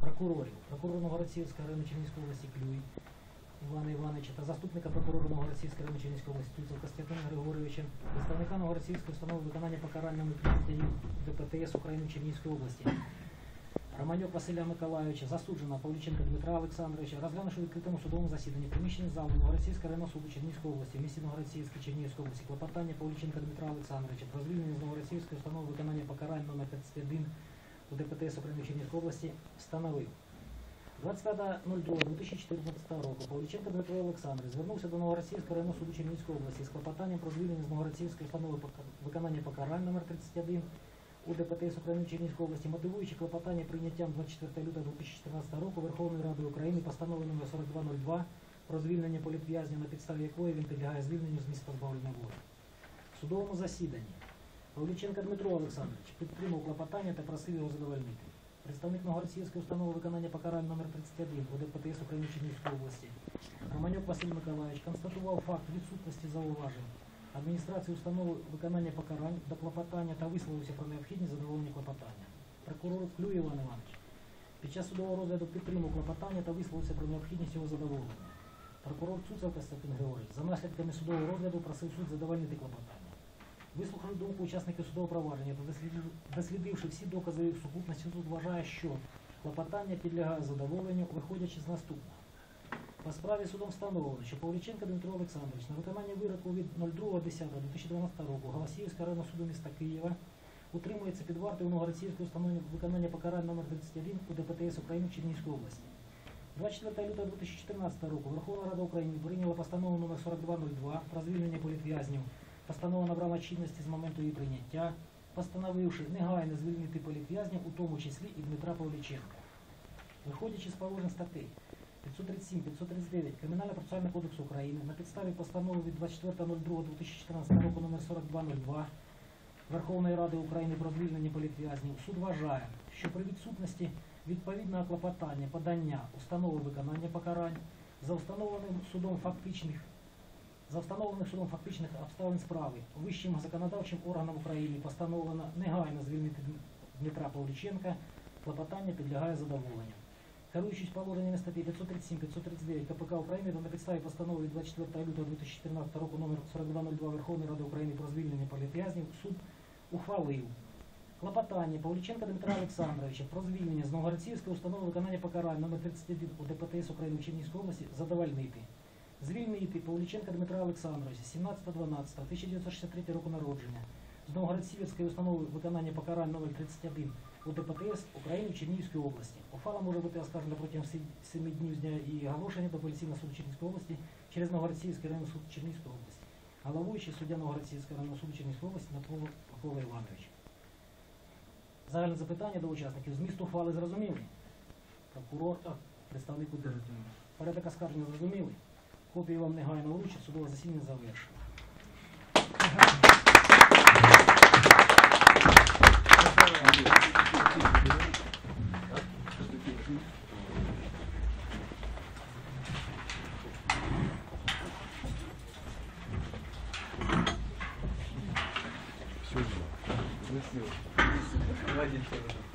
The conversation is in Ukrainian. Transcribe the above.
прокурорів, прокурора Новгородцівської району Чернігівської області Клюй Івана Івановича та заступника прокурора Новгородцівської району Чернігівської області Туцел Костянтина Григоровича, представника Новгородцівської установи виконання покарання митрополитів ДПТС України Чернігівської області. Романюк Василя Миколайовича, засуджена Павліченка Дмитра Олександровича, розглянувши у відкритому судовому засіданні приміщення залу Новгородцівського районного суду Чернігівської області, в місті Новгородцівській Чернігівської області, клопотання Павліченка Дмитра Олександровича про звільнення з Новгородцівської установи виконання покарань номер 31 у ДПТС України Чернігівської області встановив. 25.02.2014 року Павліченко Дмитро Олександрович звернувся до Новоросійського районного суду Чернігівської області з клопотанням про звільнення з Новоросійської установи виконання покарань номер 31 у ДПТС України Чернігівської області, мотивуючи клопотання прийняттям 24 лютого 2014 року Верховної Ради України постанови номер 4202 про звільнення політв'язня, на підставі якої він підлягає звільненню з місць позбавлення волі. В судовому засіданні Павліченко Дмитро Олександрович підтримав клопотання та просив його задовольнити. Представник Новгородцівської установи виконання покарань номер 31 у ДПТС України Чернігівської області Романюк Василь Миколаївич констатував факт відсутності зауважень адміністрації установи виконання покарань до клопотання та висловився про необхідність задоволення клопотання. Прокурор Клюй Іван Іванович під час судового розгляду підтримав клопотання та висловився про необхідність його задоволення. Прокурор Цуцел Костянтин Григорович за наслідками судового розгляду просив суд задовольнити клопотання. Вислухавши думку учасників судового провадження та дослідивши всі докази їх сукупності, суд вважає, що клопотання підлягає задоволенню, виходячи з наступного. По справі судом встановлено, що Павліченко Дмитро Олександрович на виконання вироку від 02.10.2012 року Голосіївського районного суду міста Києва утримується під вартою у Новгородцівської установи виконання покарань номер 31 у ДПТС України в Чернігівській області. 24 лютого 2014 року Верховна Рада України прийняла постанову номер 4202 про звільнення політв'язнів. Постанова набрала чинності з моменту її прийняття, постановивши негайно звільнити політв'язнів, у тому числі і Дмитра Павліченка. Виходячи з положень статей 537, 539 Кримінального процесуального кодексу України на підставі постанови від 24.02.2014 року номер 4202 Верховної Ради України про звільнення політв'язнів суд вважає, що при відсутності відповідного клопотання подання установи виконання покарань за встановленим судом фактичних за встановлених судом фактичних обставин справи вищим законодавчим органом України постановлено негайно звільнити Дмитра Павліченка, клопотання підлягає задоволенню. Керуючись положеннями статті 537-539 КПК України та на підставі постанови 24 лютого 2014 року номер 4202 Верховної Ради України про звільнення політв'язнів, суд ухвалив клопотання Павліченка Дмитра Олександровича про звільнення з Новгородцівської установи виконання покарань номер 31 у ДПТС України в Чернігівській області задовольнити. Звільнити Павліченка Дмитра Олександровича 17.12.1963 року народження з Новгородцівської установи виконання покарань номер 31 у України в Чернігівській області. Ухвала може бути оскаржена протягом 7 днів з дня і оголошення до апеляційного суду Чернігівської області через Новгородцівський районний суд Чернігівської області. Головуючий суддя Новгородцівського районного суду Чернігівської області Микола Микола Іванович. Загальне запитання до учасників. Зміст ухвали зрозумілий? Прокурор, а, представник удержителя. Порядок оскарження зрозумілий? Копію вам негайно вручать, судове засідання завершено. Все, Владимир.